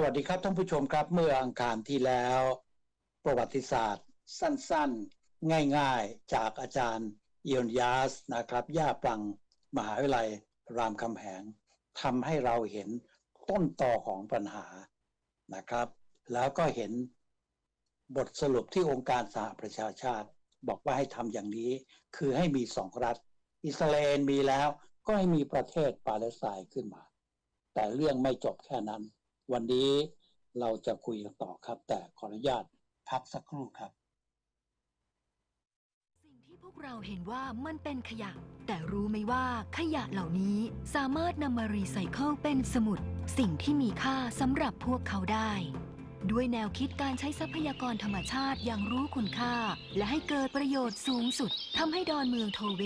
สวัสดีครับท่านผู้ชมครับเมื่ออังคารที่แล้ว ประวัติศาสตร์ สั้นๆ ง่ายๆ จากอาจารย์เอียนยาสนะครับ ย่าปลังมหาวิทยาลัยรามคำแหงทำให้เราเห็นต้นต่อของปัญหานะครับ แล้วก็เห็นบทสรุปที่องค์การสหประชาชาติ บอกว่าให้ทำอย่างนี้ คือให้มีสองรัฐ อิสราเอลมีแล้วก็ให้มีประเทศปาเลสไตน์ขึ้นมา แต่เรื่องไม่จบแค่นั้น วันนี้เราจะคุยกันต่อครับ แต่ขออนุญาตพักสักครู่ครับ สิ่งที่พวกเราเห็นว่ามันเป็นขยะ แต่รู้ไหมว่าขยะเหล่านี้สามารถนำมารีไซเคิลเป็นสมุด สิ่งที่มีค่าสำหรับพวกเขาได้ ด้วยแนวคิดการใช้ทรัพยากรธรรมชาติอย่างรู้คุณค่า และให้เกิดประโยชน์สูงสุดทำให้ดอนเมืองโทเว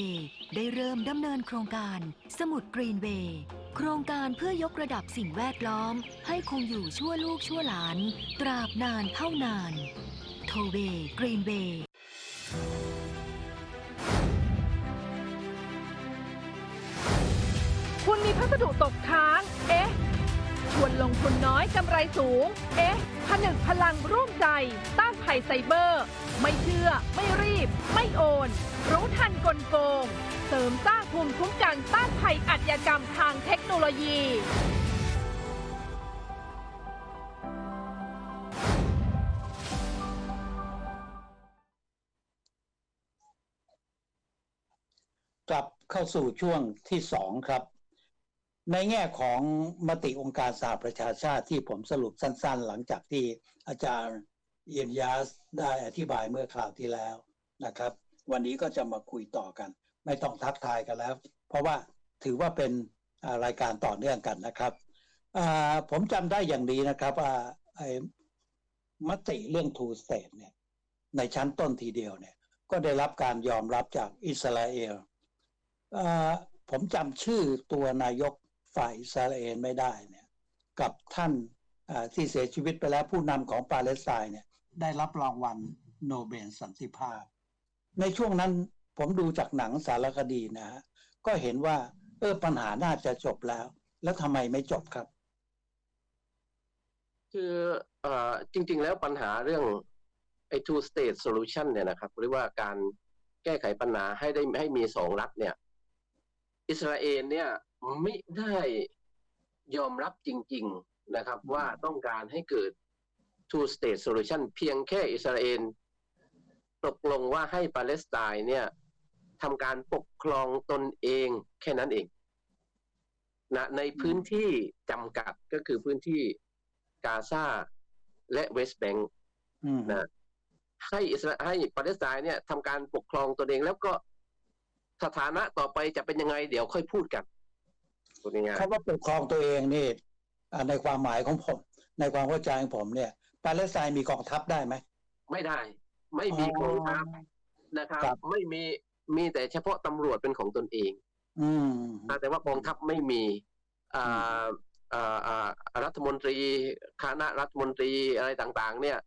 ได้เริ่มดำเนินโครงการ สมุดกรีนเวย์ โครงการเพื่อยกระดับสิ่งแวดล้อม ให้คงอยู่ชั่วลูกชั่วหลาน ตราบนานเท่านาน โทเวย์กรีนเวย์คุณมีพัสดุตกค้าง เอ๊ะ ชวนลงทุนน้อยกำไรสูง เอ๊ะ ผนึกพลังร่วมใจ ต้านภัยไซเบอร์ ไม่เชื่อ ไม่รีบ ไม่โอน รู้ทันกลโกง เสริมสร้างภูมิคุ้มกันต้านภัยอาชญากรรมทางเทคโนโลยีกลับเข้าสู่ช่วงที่สองครับ ในแง่ของมติองค์การสหประชาชาติที่ผมสรุปสั้น ๆ หลังจากที่อาจารย์ เอียนยาสได้อธิบายเมื่อคราวที่แล้วนะครับ วันนี้ก็จะมาคุยต่อกัน ไม่ต้องทักทายกันแล้ว เพราะว่าถือว่าเป็นรายการต่อเนื่องกันนะครับผมจำได้อย่างนี้นะครับว่าไอ้มติเรื่อง two state เนี่ย ในชั้นต้นทีเดียวเนี่ย ก็ได้รับการยอมรับจากอิสราเอลอผมจำชื่อตัวนายกฝ่ายอิสราเอลไม่ได้เนี่ย กับท่านที่เสียชีวิตไปแล้วผู้นำของปาเลสไตน์เนี่ย ได้รับรางวัลโนเบลสันติภาพ ในช่วงนั้นผมดูจากหนังสารคดีนะฮะก็เห็นว่า เออปัญหาน่าจะจบแล้ว แล้วทำไมไม่จบครับ คือเอ่อจริง ๆ แล้วปัญหาเรื่องไอ้ two state solution เนี่ยนะครับ หรือว่าการแก้ไขปัญหาให้ได้ให้มีสองรัฐเนี่ย อิสราเอลเนี่ยไม่ได้ยอมรับจริง ๆนะครับ ว่าต้องการให้เกิด two state solution เพียงแค่อิสราเอลตกลงว่าให้ปาเลสไตน์เนี่ยทำการปกครองตนเองแค่นั้นเองนะในพื้นที่จำกัดก็คือพื้นที่กาซาและเวสต์แบงก์อืมนะให้อิสราให้ปาเลสไตน์เนี่ยทำการปกครองตนเองแล้วก็สถานะต่อไปจะเป็นยังไงเดี๋ยวค่อยพูดกันพูดง่ายคำว่าปกครองตัวเองนี่อ่าในความหมายของผม ในความเข้าใจของผมเนี่ย ปาเลสไตน์มีกองทัพได้ไหมๆไม่ได้ ไม่มีกองทัพนะครับครับ ไม่มีมีแต่เฉพาะตำรวจเป็นของตนเอง อืมอ่าแต่ว่ากองทัพไม่มีอ่าอ่าอ่ารัฐมนตรีคณะรัฐมนตรีอะไรต่างๆ เนี่ย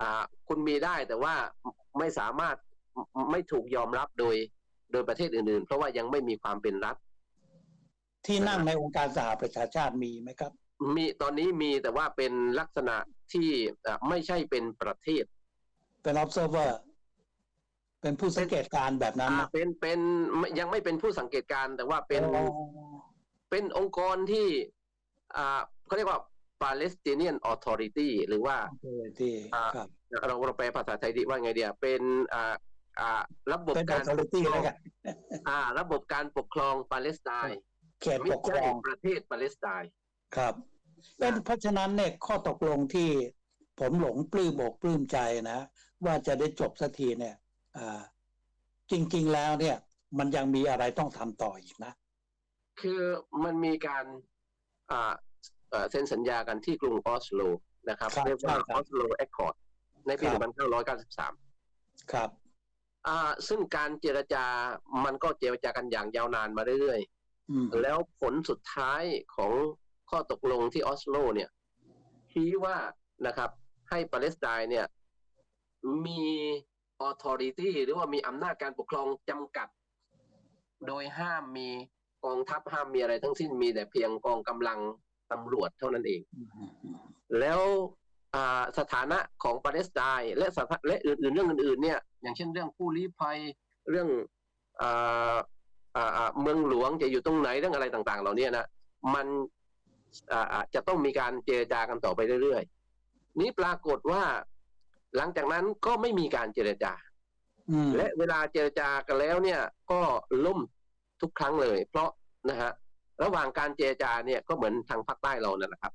อ่าคุณมีได้แต่ว่าไม่สามารถไม่ไม่ถูกยอมรับโดยโดยประเทศอื่นๆ เพราะว่ายังไม่มีความเป็นรัฐ ที่นั่งในองค์การสหประชาชาติมีไหมครับ มีตอนนี้มีแต่ว่าเป็นลักษณะ ที่อ่าไม่ใช่เป็นประเทศ เป็น observer เป็นผู้สังเกตการณ์แบบนั้นอ่านะเป็นเป็นยังไม่เป็นผู้สังเกตการณ์แต่ว่าเป็นอ๋อเป็นองค์กรที่อ่าเขาเรียกว่า Palestinian Authority หรือว่าโอเคที่อ่าครับเราเราแปลภาษาไทยดีว่าไงเดียเป็นอ่าอ่าระบบเป็นการ authority แล้วกันอ่าระบบการปกครองปาเลสไตน์เขตไม่ปกครใช่องประเทศปาเลสไตน์ครับ เป็นเพราะฉะนั้นเนี่ยข้อตกลงที่ผมหลงปลื้มอกปลื้มใจนะ ว่าจะได้จบสักทีเนี่ยอ่าจริง ๆ แล้วเนี่ย มันยังมีอะไรต้องทำต่ออีกนะ คือมันมีการอ่าเอ่อเซ็นสัญญากันที่กรุงออสโลนะครับครับเรียกว่าใช่ครัอบอสโลแอคคอร์ดในปีครับ1993 ครับอ่าซึ่งการเจรจามันก็เจรจากันอย่างยาวนานมาเรื่อยอืมๆแล้วผลสุดท้ายของ ข้อตกลงที่ออสโลเนี่ยชี้ว่านะครับ ให้ปาเลสไตน์เนี่ยมี authority หรือว่ามีอำนาจการปกครองจำกัด โดยห้ามมีกองทัพห้ามมีอะไรทั้งสิ้นมีแต่เพียงกองกำลังตำรวจเท่านั้นเอง แล้วสถานะของปาเลสไตน์และสถาและอื่นๆเรื่องอื่นๆเนี่ย อย่างเช่นเรื่องผู้ลี้ภัยเรื่องออเมืองหลวงจะอยู่ตรงไหนเรื่องอะไรต่าง ๆ เหล่านี้นะมัน อ่าอ่าจะต้องมีการเจรจากันต่อไปเรื่อยๆ นี้ปรากฏว่าหลังจากนั้นก็ไม่มีการเจรจาอืมและเวลาเจรจากันแล้วเนี่ย ก็ล่มทุกครั้งเลย เพราะนะฮะระหว่างการเจรจาเนี่ยก็เหมือนทางภาคใต้เรานั่นแหละครับ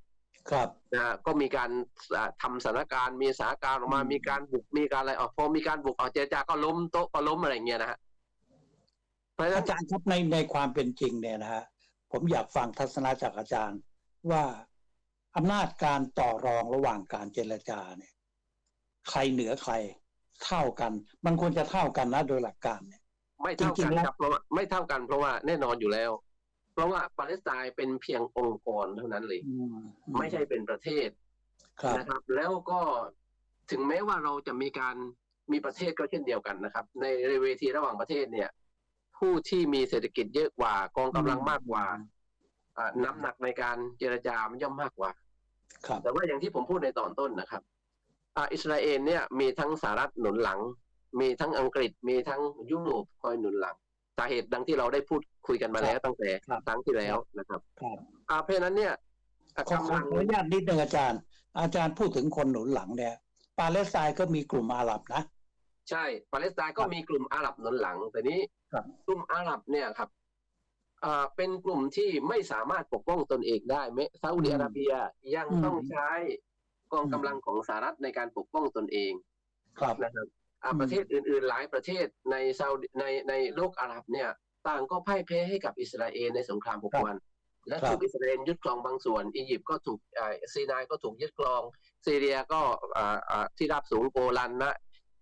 ครับนะฮะก็มีการอ่าทำสถานการณ์มีสถานการณ์ออกมาอืมมีการบุกมีการอะไรออกพอมีการบุกออกเจรจาก็ล้มโต๊ะก็ล้มอะไรอย่างเงี้ยนะฮะเพราะฉะนั้อานจารย์ครับในในความเป็นจริงเนี่ยนะฮะผมอยากฟังทัศนะจากอาจารย์ ว่าอำนาจการต่อรองระหว่างการเจรจาเนี่ย ใครเหนือใครเท่ากัน มันควรจะเท่ากันนะโดยหลักการเนี่ย ไม่เท่าจริกังนๆแล้วครับเพราะว่าไม่เท่ากันเพราะว่าแน่นอนอยู่แล้ว เพราะว่าปาเลสไตน์เป็นเพียงองค์กรเท่านั้นเลยอืมไม่ใช่เป็นประเทศครับนะครับ แล้วก็ถึงแม้ว่าเราจะมีการมีประเทศก็เช่นเดียวกันนะครับ ในเวทีระหว่างประเทศเนี่ย ผู้ที่มีเศรษฐกิจเยอะกว่ากองกำลังมากกว่า อ่าน้ำหนักในการเจรจามันย่อมมากกว่า ครับ แต่ว่าอย่างที่ผมพูดในตอนต้นนะครับอ่าอิสราเอลเนี่ยมีทั้งสหรัฐหนุนหลัง มีทั้งอังกฤษ มีทั้งยุโรปคอยหนุนหลังสาเหตุดังที่เราได้พูดคุยกันมาแล้วตั้งแต่ครับครั้งที่แล้วนะครับครับอ่าเพราะฉะนั้นเนี่ยอะขอขอกำลังขออนุญาตนิดนึงอาจารย์ อาจารย์พูดถึงคนหนุนหลังเนี่ยปาเลสไตน์ก็มีกลุ่มอาหรับนะ ใช่ ปาเลสไตน์ก็มีกลุ่มอาหรับหนุนหลังแต่นี้ครับกลุ่มอาหรับเนี่ยครับอ่า เป็นกลุ่มที่ไม่สามารถปกป้องตนเองได้แม้ซาอุดิอาระเบียยังอืมต้องใช้กองกำลังของสหรัฐในการปกป้องตนเอง ครับนะครับอ่าอืมประเทศอื่นๆ หลายประเทศในซาอุดิในในโลกอาหรับเนี่ย ต่างก็พ่ายแพ้ให้กับอิสราเอลในสงครามหกวัน และครับถูกอิสราเอลยึดครองบางส่วน อียิปต์ก็ถูกอ่าซีนายก็ถูกยึดครองซีเรียก็อ่าอ่าที่ราบสูงโกลันนะ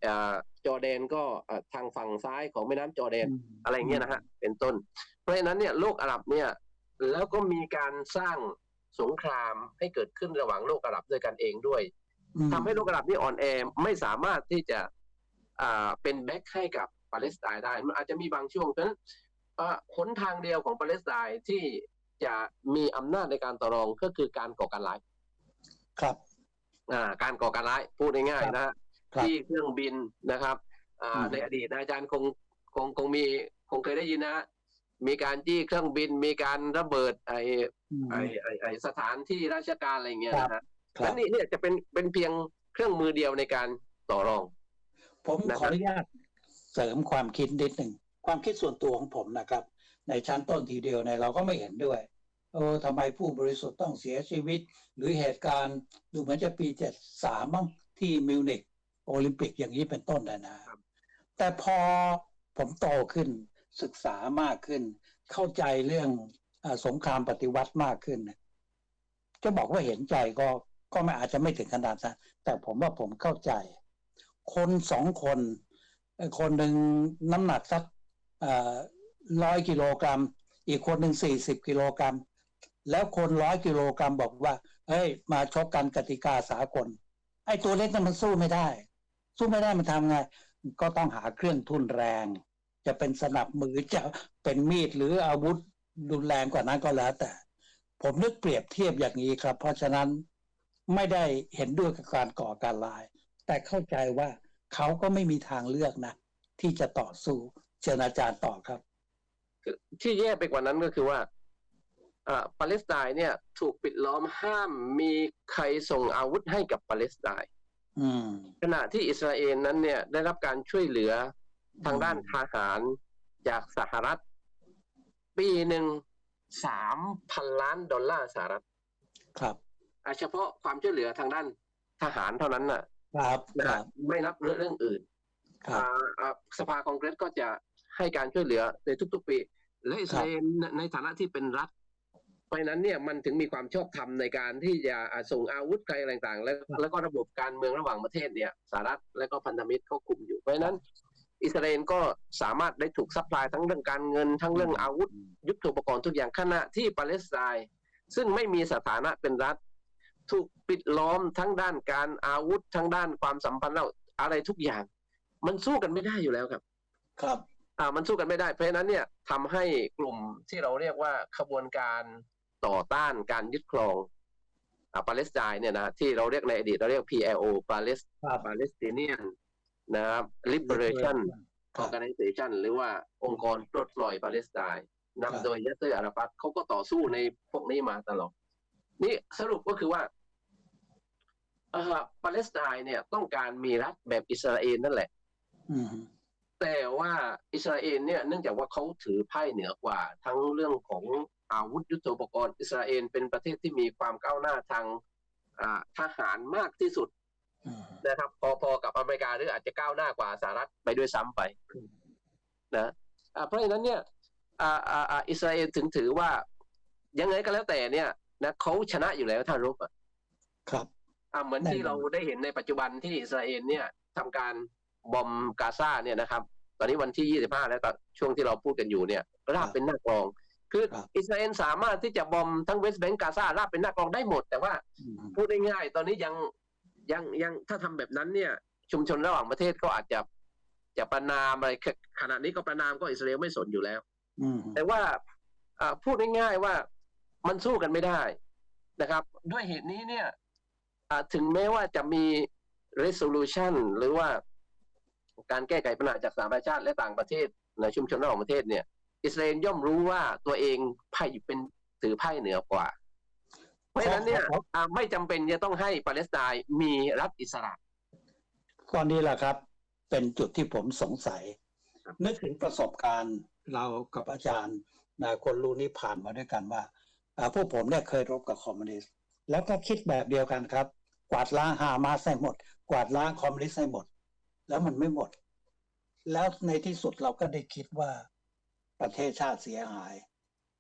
อ่าจอร์แดนก็อ่าทางฝั่งซ้ายของแม่น้ำจอร์แดนอะไรเงี้ยนะฮะเป็นต้นเพ ราะฉะนั้นเนี่ยโลกอาหรับเนี่ยแล้วก็มีการสร้างสงครามให้เกิดขึ้นระหว่างโลกอาหรับด้วยกันเองด้วยอืมทำให้โลกอาหรับนี่อ่อนแอไม่สามารถที่จะอ่าเป็นแบ็คให้กับปาเลสไตน์ได้มันอาจจะมีบางช่วงเพราะฉะนั้นอ่าหนทางเดียวของปาเลสไตน์ที่จะมีอำนาจในการต่อรองก็คือการก่อการร้าย ครับอ่าการก่อการร้ายพูดง่ายครับๆนะฮะครับที่เครื่องบินนะครับอ่าอืมในอดีตนะอาจารย์คงคงคงมีคงเคยได้ยินนะฮะ มีการจี้เครื่องบิน มีการระเบิดไออืมไอไอไอสถานที่ราชการอะไรเงี้ยนะฮะครัและบนี่เนี่ยจะเป็นเป็นเพียงเครื่องมือเดียวในการต่อรอง ผมนะขครัอบอนุญาตเสริมความคิดนิดหนึ่งความคิดส่วนตัวของผมนะครับ ในชั้นต้นทีเดียวเนี่ยเราก็ไม่เห็นด้วยเออทำไมผู้บริสุทธิ์ต้องเสียชีวิต หรือเหตุการณ์ดูเหมือนจะปีเจ็ดสามมั้งที่มิวนิกโอลิมปิกอย่างนี้เป็นต้นนะนะครับแต่พอผมโตขึ้น ศึกษามากขึ้น เข้าใจเรื่องอสงครามปฏิวัติมากขึ้นจะบอกว่าเห็นใจก็ก็ไม่อาจจะไม่ถึงขนาดนั้นแต่ผมว่าผมเข้าใจ คนสองคน คนหนึ่งน้ำหนักสักร้อยกิโลกรัม อีกคนหนึ่งสี่สิบกิโลกรัม แล้วคนร้อยกิโลกรัมบอกว่า เฮ้ย มาชกกันกติกาสากล ไอ้ตัวเล็กนั้นมันสู้ไม่ได้ สู้ไม่ได้มันทำไง ก็ต้องหาเครื่องทุนแรง จะเป็นสนับมือจะเป็นมีดหรืออาวุธรุนแรงกว่านั้นก็แล้วแต่ ผมนึกเปรียบเทียบอย่างนี้ครับ เพราะฉะนั้นไม่ได้เห็นด้วยกับการก่อการร้าย แต่เข้าใจว่าเขาก็ไม่มีทางเลือกนะ ที่จะต่อสู้เชิญอาจารย์ต่อครับคือที่แย่ไปกว่านั้นก็คือว่าอ่าปาเลสไตน์เนี่ยถูกปิดล้อมห้ามมีใครส่งอาวุธให้กับปาเลสไตน์อืมขณะที่อิสราเอลนั้นเนี่ยได้รับการช่วยเหลือ ทางด้านทหารจากสหรัฐ ปีหนึ่งสามพันล้านดอลลาร์สหรัฐ ครับอะเฉพาะความช่วยเหลือทางด้านทหารเท่านั้นน่ะ ครับนะคฮะรับไม่นับเรื่องอื่นครับอ่าอ่าสภาคองเกรสก็จะให้การช่วยเหลือในทุก ๆ ปี และอิสราเอลในในฐานะที่เป็นรัฐเพราะฉะนั้นเนี่ยมันถึงมีความชอบธรรมในการที่จะอ่าส่งอาวุธใครอะไรต่างๆ แล้วแล้วก็ระบบการเมืองระหว่างประเทศเนี่ยสหรัฐและก็พันธมิตรเขาคุมอยู่เพราะฉะนั้น อิสราเอลก็สามารถได้ถูกซัพพลายทั้งเรื่องการเงิน ทั้งเรื่องอาวุธ ยุทโธปกรณ์ทุกอย่างขณะที่ปาเลสไตน์ซึ่งไม่มีสถานะเป็นรัฐ ถูกปิดล้อมทั้งด้านการอาวุธทั้งด้านความสัมพันธ์แล้วอะไรทุกอย่าง มันสู้กันไม่ได้อยู่แล้วครับ ครับ อ่ามันสู้กันไม่ได้เพราะฉะนั้นเนี่ยทำให้กลุ่มที่เราเรียกว่าขบวนการต่อต้านการยึดครองอ่าปาเลสไตน์เนี่ยนะที่เราเรียกในอดีตเราเรียก PLO Palest ครับ Palestinian นะครับ Liberation ครับ Organization หรือว่าองค์กรปลดปล่อยปาเลสไตน์ครับนำโดยยัสเซอร์อาราฟัตเขาก็ต่อสู้ในพวกนี้มาตลอด นี่สรุปก็คือว่าเอ่อปาเลสไตน์เนี่ยต้องการมีรัฐแบบอิสราเอลนั่นแหละอืมแต่ว่าอิสราเอลเนี่ยเนื่องจากว่าเขาถือไพ่เหนือกว่า ทั้งเรื่องของอาวุธยุทโธปกรณ์อิสราเอลเป็นประเทศที่มีความก้าวหน้าทางอ่าทหารมากที่สุดอืม นะครับพอๆกับอเมริกาหรืออาจจะก้าวหน้ากว่าสหรัฐไปด้วยซ้ำไปอืมนะอ่าเพราะฉะนั้นเนี่ยอ่าอ่าอ่าอิสราเอลถึงถือว่า ยังไงก็แล้วแต่เนี่ยนะเขาชนะอยู่แล้วถ้ารบอะครับอ่าเหมือนแน่นอนที่เราได้เห็นในปัจจุบันที่อิสราเอลเนี่ยทำการบอมกาซาเนี่ยนะครับ ตอนนี้วันที่25แล้วตอนช่วงที่เราพูดกันอยู่เนี่ย ราบเป็นหน้ากลอง คือครับอิสราเอลสามารถที่จะบอมทั้งเวสต์แบงก์กาซาราบเป็นหน้ากลองได้หมด แต่ว่าอืมพูดได้ง่ายๆตอนนี้ยัง ยังยังถ้าทำแบบนั้นเนี่ย ชุมชนระหว่างประเทศก็อาจจะจะประนามอะไรขณะนี้ก็ประนามก็อิสราเอลไม่สนอยู่แล้วอืมแต่ว่าอ่าพูดง่ายๆว่ามันสู้กันไม่ได้นะครับ ด้วยเหตุนี้เนี่ยอ่าถึงแม้ว่าจะมี resolution หรือว่าการแก้ไขปัญหาจากสหประชาชาติและต่างประเทศในชุมชนระหว่างประเทศเนี่ย อิสราเอลย่อมรู้ว่าตัวเองไพ่เป็นถือไพ่เหนือกว่าเพ ราะฉะนั้นเนี่ยอ่าไม่จำเป็นจะต้องให้ปาเลสไตน์มีรัฐอิสระ ข้อนี้แหละครับ เป็นจุดที่ผมสงสัยครับนึกถึงประสบการณ์เรากับอาจารย์นะคนรู้นี้ผ่านมาด้วยกันว่าอ่าพวกผมเนี่ยเคยรบกับคอมมิวนิสต์แล้วก็คิดแบบเดียวกันครับ กวาดล้างฮามาสให้หมด กวาดล้างคอมมิวนิสต์ให้หมด แล้วมันไม่หมด แล้วในที่สุดเราก็ได้คิดว่าประเทศชาติเสียหาย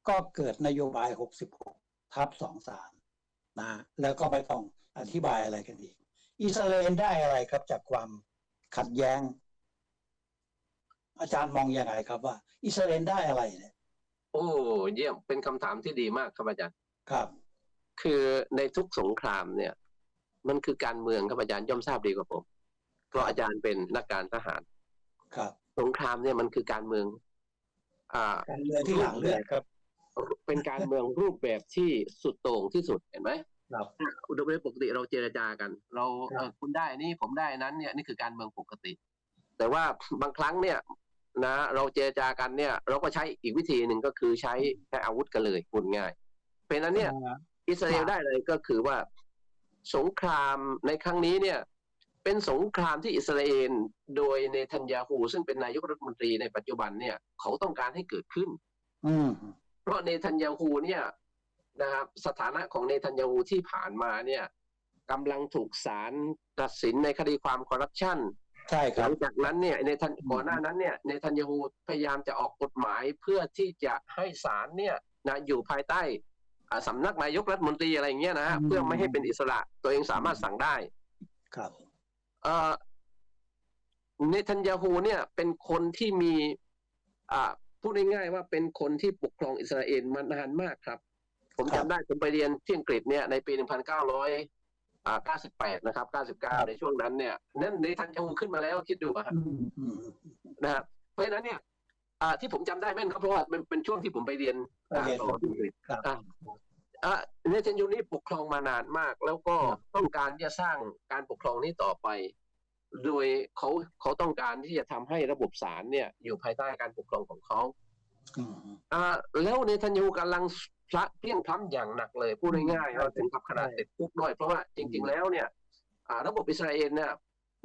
ก็เกิดนโยบาย 66 ทับ 23 นะแล้วก็ไม่ต้องอธิบายอะไรกันอีก อิสราเอลได้อะไรครับจากความขัดแย้ง อาจารย์มองยังไงครับว่า อิสราเอลได้อะไรเนี่ย โอ้เยี่ยมเป็นคำถามที่ดีมากครับอาจารย์ ครับ คือในทุกสงครามเนี่ย มันคือการเมืองครับอาจารย์ย่อมทราบดีกว่าผม เพราะอาจารย์เป็นนักการทหาร ครับ สงครามเนี่ยมันคือการเมือง อ่าการเมืองที่หลังเลือดครับ เป็นการเมืองรูปแบบที่สุดโต่งที่สุดเห็นไหมครับโดยปกติเราเจรจากัน เราครับเอ่อคุณได้อันนี้ผมได้อันนั้นเนี่ยนี่คือการเมืองปกติ แต่ว่าบางครั้งเนี่ยนะเราเจรจากันเนี่ย เราก็ใช้อีกวิธีหนึ่งก็คือใช้ใช้อาวุธกันเลยพูดง่ายเพราะฉะนั้นเนี่ยอิสราเอลครับได้เลยก็คือว่าสงครามในครั้งนี้เนี่ย เป็นสงครามที่อิสราเอลโดยเนทันยาฮูซึ่งเป็นนายกรัฐมนตรีในปัจจุบันเนี่ย เขาต้องการให้เกิดขึ้น อืม เพราะเนทันยาฮูเนี่ยนะครับสถานะของเนทันยาฮูที่ผ่านมาเนี่ยกำลังถูกศาลตัดสินในคดีความคอร์รัปชันใช่คหรัลับงจากนั้นเนี่ยในทันอืมก่อนหน้านั้นเนี่ยในทันยาฮูพยายามจะออกกฎหมายเพื่อที่จะให้ศาลเนี่ยนะอยู่ภายใต้อ่าสำนักนายกรัฐมนตรีอะไรอย่างเงี้ยนะฮะเพื่อไม่ให้เป็นอิสระตัวเองสามารถสั่งได้ ครับเอ่อเนทันยาฮูเนี่ยเป็นคนที่มีอ่า พูดง่ายๆว่าเป็นคนที่ปกครองอิสราเอลมานานมากครับ ผมครัจำบได้ผมไปเรียนที่อังกฤษเนี่ยในปี 1998 นะครับ 99 ในช่วงนั้นเนี่ยนั่นเนทันยาฮูขึ้นมาแล้วคิดดูอะครับอืมอืมนะครับเพราะฉะนั้นเนี่ยอ่าที่ผมจำได้แม่นครับเพราะว่าเป็นเป็นช่วงที่ผมไปเรียนไปเรียนต่อที่อังกฤษครับอ่าอ่าเนทันยาฮูนี่ปกครองมานานมาก แล้วก็ครับต้องการที่จะสร้างการปกครองนี้ต่อไป โดยเขาเขาต้องการที่จะทำให้ระบบศาลเนี่ย อยู่ภายใต้การปกครองของเขาอืมอ่าแล้วเนทันยาฮูกำลังพระเพี้ยงพล้ำอย่างหนักเลยพูดง่ายๆใช่ว่าถึงกับขนาดใช่ติดคุกด้วยเพราะว่าจริง ๆ แล้วเนี่ย อ่า ระบบอิสราเอลเนี่ย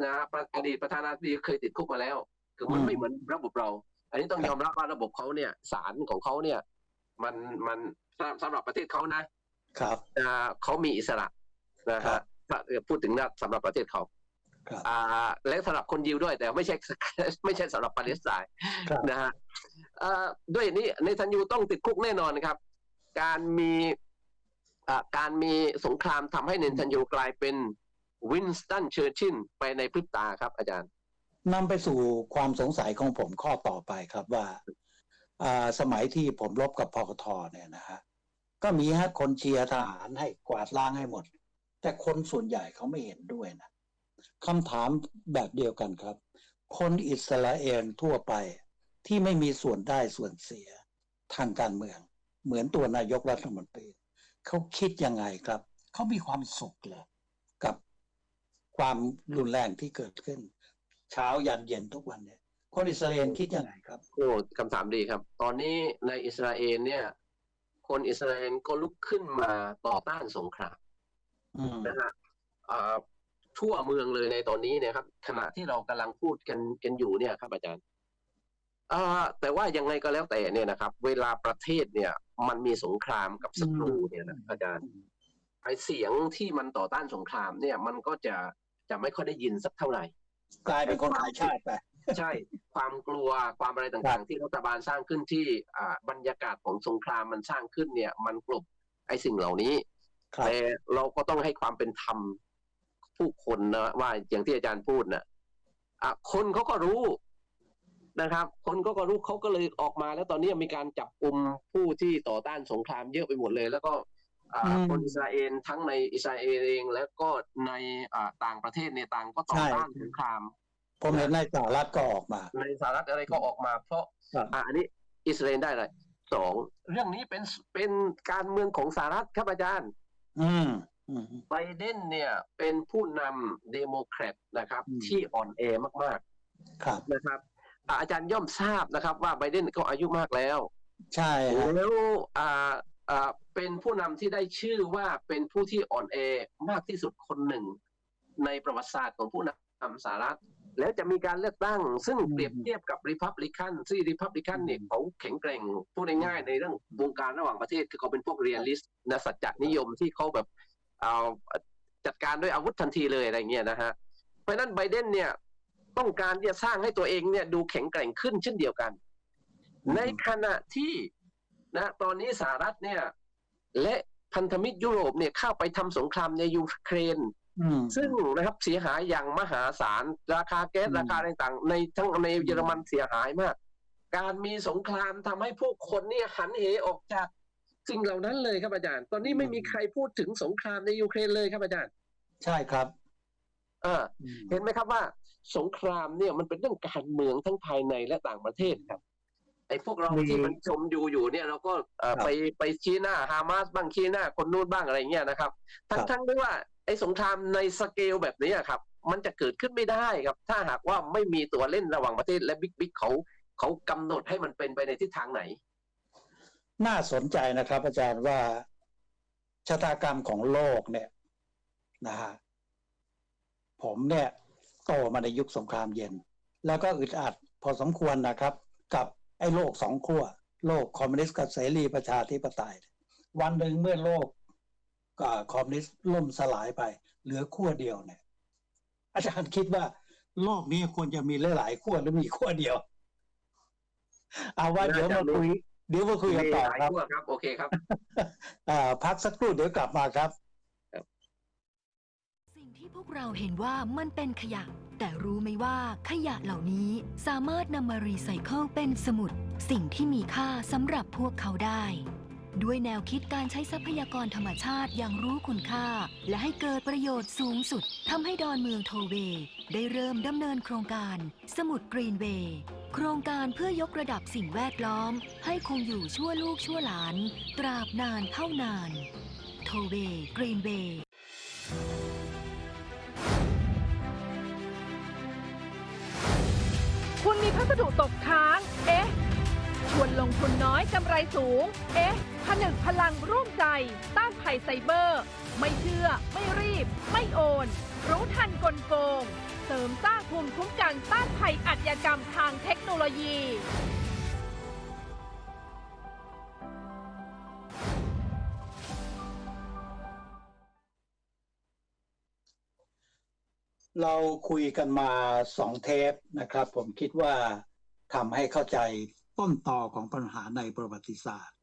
นะประอดีตประธานาธิบดีเคยติดคุกมาแล้ว คือมันไม่เหมือนระบบเรา อันนี้ต้องยอมรับว่าระบบเขาเนี่ยศาลของเขาเนี่ย มันมันสำสำหรับประเทศเขานะ ครับอ่าเขามีอิสระนะครัฮะบถ้าเอ่อพูดถึงนะสำหรับประเทศเขาครับ อ่าและสำหรับคนยิวด้วย แต่ไม่ใช่ไม่ใช่สำหรับปาเลสไตน์ครับนะฮะเอ่อด้วยนี้ในทันยูต้องติดคุกแน่นอนครับ การมีอ่าการมีสงครามทำให้เนทันยูกลายเป็นวินสตันเชอร์ชินไปในพริบตาครับ อาจารย์นำไปสู่ความสงสัยของผมข้อต่อไปครับว่าอ่าสมัยที่ผมรบกับพกทเนี่ยนะฮะก็มีฮะคนเชียร์ทหารให้กวาดล้างให้หมด แต่คนส่วนใหญ่เขาไม่เห็นด้วยนะ คำถามแบบเดียวกันครับ คนอิสราเอลทั่วไปที่ไม่มีส่วนได้ส่วนเสียทางการเมือง เหมือนตัวนายกรัฐมนตรีเขาคิดยังไงครับ เขามีความสุขเหรอกับความรุนแรงที่เกิดขึ้น เช้ายันเย็นทุกวันเนี่ย คนอิสราเอลคิดยังไงครับโอ้คำถามดีครับ ตอนนี้ในอิสราเอลเนี่ย คนอิสราเอลก็ลุกขึ้นมาต่อต้านสงครามอืมนะฮะอ่า ทั่วเมืองเลยในตอนนี้เนี่ยครับ ขณะที่เรากำลังพูดกันกันอยู่เนี่ยครับอาจารย์อ่าแต่ว่ายังไงก็แล้วแต่เนี่ยนะครับ เวลาประเทศเนี่ย มันมีสงครามกับศัตรูเนี่ยนะอาจารย์ไอเสียงที่มันต่อต้านสงครามเนี่ย มันก็จะจะไม่ค่อยได้ยินสักเท่าไหร่กลายเป็นคนขายชาติไปใช่ความกลัวความอะไรต่างๆ ที่รัฐบาลสร้างขึ้นที่อ่าบรรยากาศของสงครามมันสร้างขึ้นเนี่ย มันกลบไอ้สิ่งเหล่านี้ครับแต่เราก็ต้องให้ความเป็นธรรม ผู้คนนะว่าอย่างที่อาจารย์พูดนะอะคนเขาก็รู้นะครับ คนก็ก็รู้เขาก็เลยออกมา แล้วตอนนี้มีการจับกลุ่มผู้ที่ต่อต้านสงครามเยอะไปหมดเลย แล้วก็อ่าอืมคนอิสราเอลทั้งในอิสราเอลเอง แล้วก็ในอ่าต่างประเทศเนี่ยต่างก็ต่อใช่ต้านสงครามผมเห็นในสหรัฐก็ออกมา ในสหรัฐอะไรก็ออกมา เพราะครับอ่าอันนี้อิสราเอลได้เลยสองเรื่องนี้เป็นเป็นการเมืองของสหรัฐครับอาจารย์ อืมอืม ไบเดนเนี่ยเป็นผู้นำเดโมแครตนะครับอืมที่อ่อนแอมากครับๆนะครับอ่าอาจารย์ย่อมทราบนะครับ ว่าไบเดนก็อายุมากแล้ว ใช่ฮะแล้วอ่าอ่าเป็นผู้นำที่ได้ชื่อว่าเป็นผู้ที่อ่อนแอมากที่สุดคนหนึ่ง ในประวัติศาสตร์ของผู้นำสหรัฐ แล้วจะมีการเลือกตั้ง ซึ่งอืมเปรียบเทียบกับริพับลิกันที่ริพับลิกันเนี่ยอืมเขาแข็งแกร่งพูดง่ายๆในเรื่องวงการระหว่างประเทศคือเขาเป็นพวกเรียนลิสต์นะสัจจนิยมที่เขาแบบ เอาจัดการด้วยอาวุธทันทีเลยอะไรเงี้ยนะฮะเพราะฉะนั้นไบเดนเนี่ยต้องการที่จะสร้างให้ตัวเองเนี่ยดูแข็งแกร่งขึ้นเช่นเดียวกัน ในขณะที่นะตอนนี้สหรัฐเนี่ย และพันธมิตรยุโรปเนี่ยเข้าไปทำสงครามในยูเครนอืมซึ่งนะครับเสียหายอย่างมหาศาล ราคาแก๊สอืมราคาอะไรต่างๆ ในทั้งในเยอรมันเสียหายมาก การมีสงครามทำให้ผู้คนเนี่ยหันเหออกจาก สิ่งเหล่านั้นเลยครับอาจารย์ ตอนนี้ไม่มีใครพูดถึงสงครามในยูเครนเลยครับอาจารย์ ใช่ครับเอออืมเห็นไหมครับว่า สงครามเนี่ยมันเป็นเรื่องการเมืองทั้งภายในและต่างประเทศครับไอ้พวกเรามีที่มันชมอยู่อยู่เนี่ยเราก็เอ่อครับไปไปชี้หน้าฮามาสบ้างชี้หน้าคนนู้นบ้างอะไรเงี้ยนะครับ ทั้คงรับทั้งที่ว่าไอ้สงครามในสเกลแบบนี้อะครับ มันจะเกิดขึ้นไม่ได้ครับ ถ้าหากว่าไม่มีตัวเล่นระหว่างประเทศและบิ๊กบิ๊กเขาเขากำหนดให้มันเป็นไปในทิศทางไหน น่าสนใจนะครับ อาจารย์ว่าชะตากรรมของโลกเนี่ยนะฮะผมเนี่ยโตมาในยุคสงครามเย็น แล้วก็อึดอัดพอสมควรนะครับ กับไอ้โลกสองขั้วโลกคอมมิวนิสต์กับเสรีประชาธิปไตย วันหนึ่งเมื่อโลกก็คอมมิวนิสต์ล่มสลายไป เหลือขั้วเดียวเนี่ย อาจารย์คิดว่าโลกนี้ควรจะมีหลายๆขั้วหรือมีขั้วเดียว เอาว่าเดี๋ยวมาคุย เดี๋ยวมาคุยกันต่อหลายครับขั้วครับ โอเคครับอ่าพักสักครู่เดี๋ยวกลับมาครับ สิ่งที่พวกเราเห็นว่ามันเป็นขยะ แต่รู้ไหมว่าขยะเหล่านี้สามารถนำมารีไซเคิลเป็นสมุด สิ่งที่มีค่าสำหรับพวกเขาได้ ด้วยแนวคิดการใช้ทรัพยากรธรรมชาติอย่างรู้คุณค่า และให้เกิดประโยชน์สูงสุดทำให้ดอนเมืองโทเวได้เริ่มดำเนินโครงการ สมุดกรีนเวย์โครงการเพื่อยกระดับสิ่งแวดล้อม ให้คงอยู่ชั่วลูกชั่วหลาน ตราบนานเท่านาน โทเวกรีนเวย์คุณมีพัสดุตกค้าง เอ๊ะ ชวนลงทุนน้อยกำไรสูง เอ๊ะ ผนึกพลังร่วมใจ ต้านภัยไซเบอร์ ไม่เชื่อ ไม่รีบ ไม่โอน รู้ทันกลโกง เสริมสร้างภูมิคุ้มกันต้านภัยอาชญากรรมทางเทคโนโลยีเราคุยกันมาสองเทปนะครับ ผมคิดว่าทำให้เข้าใจ ต้นตอของปัญหาในประวัติศาสตร์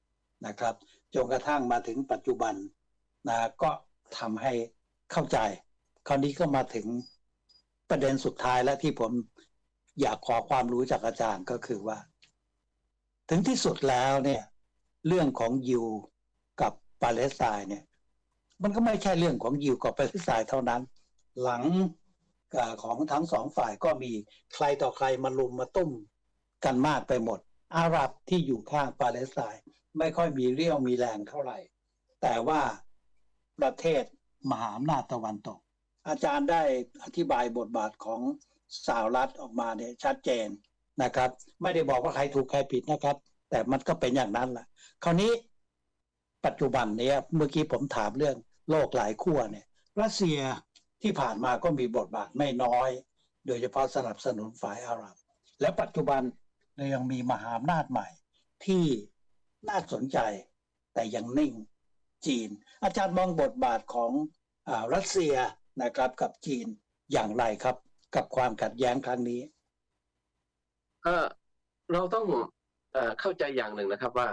นะครับจนกระทั่งมาถึงปัจจุบันนะก็ทำให้เข้าใจ คราวนี้ก็มาถึงประเด็นสุดท้ายและที่ผมอยากขอความรู้จากอาจารย์ก็คือว่า ถึงที่สุดแล้วเนี่ยเรื่องของยิวกับปาเลสไตน์เนี่ย มันก็ไม่ใช่เรื่องของยิวกับปาเลสไตน์เท่านั้น หลังของทั้งสองฝ่ายก็มีใครต่อใครมาลุมมาตุ้มกันมากไปหมด อาหรับที่อยู่ข้างปาเลสไตน์ไม่ค่อยมีเรี่ยวมีแรงเท่าไหร่ แต่ว่าประเทศมหาอำนาจตะวันตก อาจารย์ได้อธิบายบทบาทของสหรัฐออกมาเนี่ยชัดเจนนะครับ ไม่ได้บอกว่าใครถูกใครผิดนะครับ แต่มันก็เป็นอย่างนั้นแหละคราวนี้ปัจจุบันเนี้ยเมื่อกี้ผมถามเรื่องโลกหลายขั้วเนี่ย รัสเซียที่ผ่านมาก็มีบทบาทไม่น้อย โดยเฉพาะสนับสนุนฝ่ายอาหรับ และปัจจุบัน เรายังมีมหาอำนาจใหม่ ที่น่าสนใจแต่ยังนิ่งจีน อาจารย์มองบทบาทของอารัสเซียนะครับกับจีนอย่างไรครับ กับความขัดแย้งครั้งนี้เอ่อเราต้องเอ่อเข้าใจอย่างหนึ่งนะครับว่า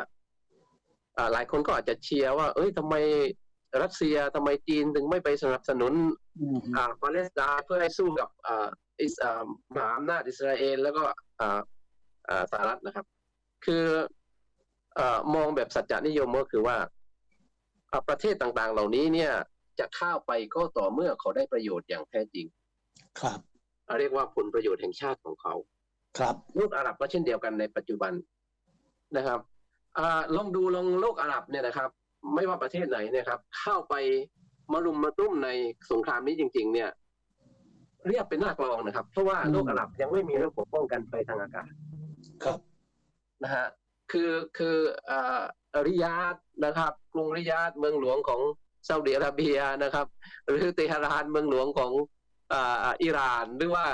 อ่าหลายคนก็อาจจะเชียร์ว่า เอ้ยทำไมรัสเซียทำไมจีนถึงไม่ไปสนับสนุนอืมอ่าปาเลสไตน์เพื่อให้สู้กับอ่าอิสอ่ามหาอำนาจอิสราเอลแล้วก็อ่าอ่า สหรัฐนะครับ คือเอ่อมองแบบสัจจนิยมก็คือว่าอ่าประเทศต่างๆ เหล่านี้เนี่ยจะเข้าไปก็ต่อเมื่อเขาได้ประโยชน์อย่างแท้จริง ครับอ่าเรียกว่าผลประโยชน์แห่งชาติของเขา ครับโลกอาหรับก็เช่นเดียวกันในปัจจุบันนะครับอาลองดูลองโลกอาหรับเนี่ยนะครับ ไม่ว่าประเทศไหนเนี่ยครับ เข้าไปมารุมมาตุ้มในสงครามนี้จริง ๆ เนี่ย เรียกเป็นหน้ากลองนะครับ เพราะว่าโลกอาหรับยังไม่มีระบบป้องกันภัยทางอากาศ ครับนะฮะคือคืออ่าริยาดนะครับ กรุงริยาดเมืองหลวงของซาอุดิอาระเบียนะครับ หรือเตหะรานเมืองหลวงของอ่าอ่าอิหร่าน หรือว่า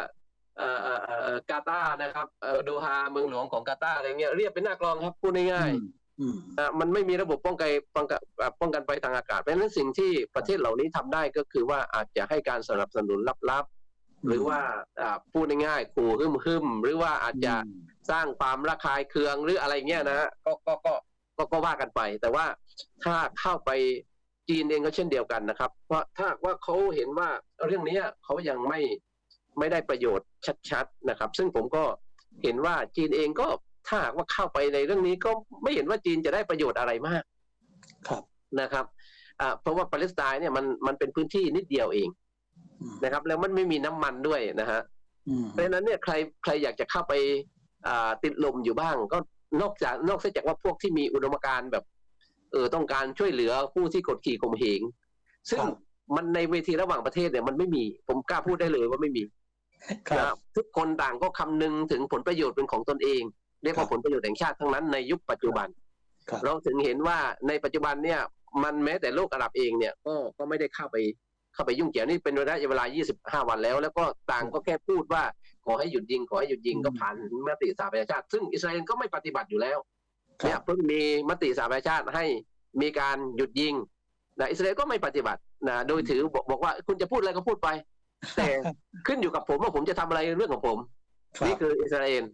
เอ่อเอ่อเอ่อกาตาร์นะครับเอ่อโดฮาเมืองหลวงของกาตาร์อะไรเงี้ยเรียกเป็นหน้ากลองครับพูดง่ายอืมอืมๆอะมันไม่มีระบบป้องกันป้องกันอ่าป้องกันภัยทางอากาศเพราะฉะนั้นสิ่งที่ประเทศเหล่านี้ทำได้ก็คือว่าอาจจะให้การสนับสนุนลับๆ หรือว่าอ่าพูดง่ายๆขู่หึมๆหรือว่าอาจจะสร้างความระคายเคืองหรืออะไรเงี้ยนะฮะก็ก็ก็ก็ก็ว่ากันไป แต่ว่าถ้าเข้าไปจีนเองก็เช่นเดียวกันนะครับ เพราะถ้าว่าเขาเห็นว่าเรื่องเนี้ยเขายังไม่ไม่ได้ประโยชน์ชัดๆนะครับ ซึ่งผมก็เห็นว่าจีนเองก็ถ้าหากว่าเข้าไปในเรื่องนี้ก็ไม่เห็นว่าจีนจะได้ประโยชน์อะไรมาก ครับนะครับอ่าเพราะว่าปาเลสไตน์เนี่ยมันมันเป็นพื้นที่นิดเดียวเองอืม นะครับ แล้วมันไม่มีน้ำมันด้วยนะฮะอืมเพราะฉะนั้นเนี่ยใครใครอยากจะเข้าไปอ่าติดลมอยู่บ้าง ก็นอกจากนอกจากว่าพวกที่มีอุดมการณ์แบบเออต้องการช่วยเหลือผู้ที่กดขี่ข่มเหงซึ่งครับมันในเวทีระหว่างประเทศเนี่ยมันไม่มีผมกล้าพูดได้เลยว่าไม่มีครันะบทุกคนต่างก็คำนึงถึงผลประโยชน์เป็นของตนเอง เรียกครัว่าบผลประโยชน์แห่งชาติทั้งนั้นในยุคปัจจุบันครับเราถึงเห็นว่าในปัจจุบันเนี่ย มันแม้แต่โลกอาหรับเองเนี่ยก็ก็ไม่ได้เข้าไป เข้าไปยุ่งเกี่ยวนี่เป็นระยะเวลา 25 วันแล้ว แล้วก็ต่างก็แค่พูดว่าขอให้หยุดยิง ขอให้หยุดยิงอืมก็ผ่านมติสหประชาชาติ ซึ่งอิสราเอลก็ไม่ปฏิบัติอยู่แล้วคเนี่รัยบเพิ่งมีมติสหประชาชาติให้มีการหยุดยิงนะอิสราเอลก็ไม่ปฏิบัตินะโดยถือบอกบอกว่าคุณจะพูดอะไรก็พูดไป แต่ขึ้นอยู่กับผมว่าผมจะทำอะไรเรื่องของผมครับนี่คืออิสราเอล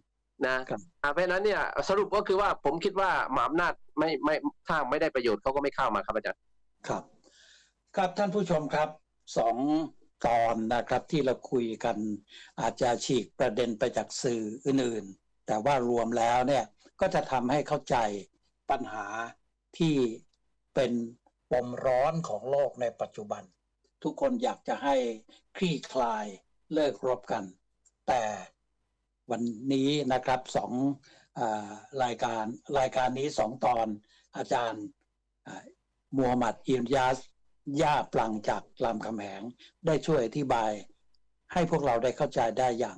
นะครับอ่าเพราะฉะนั้นเนี่ยสรุปก็คือว่าผมคิดว่าหมหาอำนาจไม่ไม่ถ้าไม่ได้ประโยชน์เขาก็ไม่เข้ามาครับอาจารย์ครับ ครับท่านผู้ชมครับ สองตอนนะครับที่เราคุยกันอาจจะฉีกประเด็นไปจากสื่ออื่นๆ แต่ว่ารวมแล้วเนี่ยก็จะทำให้เข้าใจปัญหาที่เป็นปมร้อนของโลกในปัจจุบัน ทุกคนอยากจะให้คลี่คลายเลิกรบกัน แต่วันนี้นะครับสองอรายการรายการนี้สองตอนอาจารย์มูฮัมหมัดอิมยาส ย่าปลังจากรามคำแหงได้ช่วยอธิบาย ให้พวกเราได้เข้าใจได้อย่าง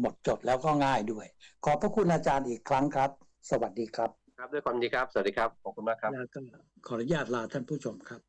หมดจดแล้วก็ง่ายด้วย ขอบพระคุณอาจารย์อีกครั้งครับ สวัสดีครับ ครับด้วยความยินดีครับ สวัสดีครับ ขอบคุณมากครับแล้วก็ขออนุญาตลาท่านผู้ชมครับ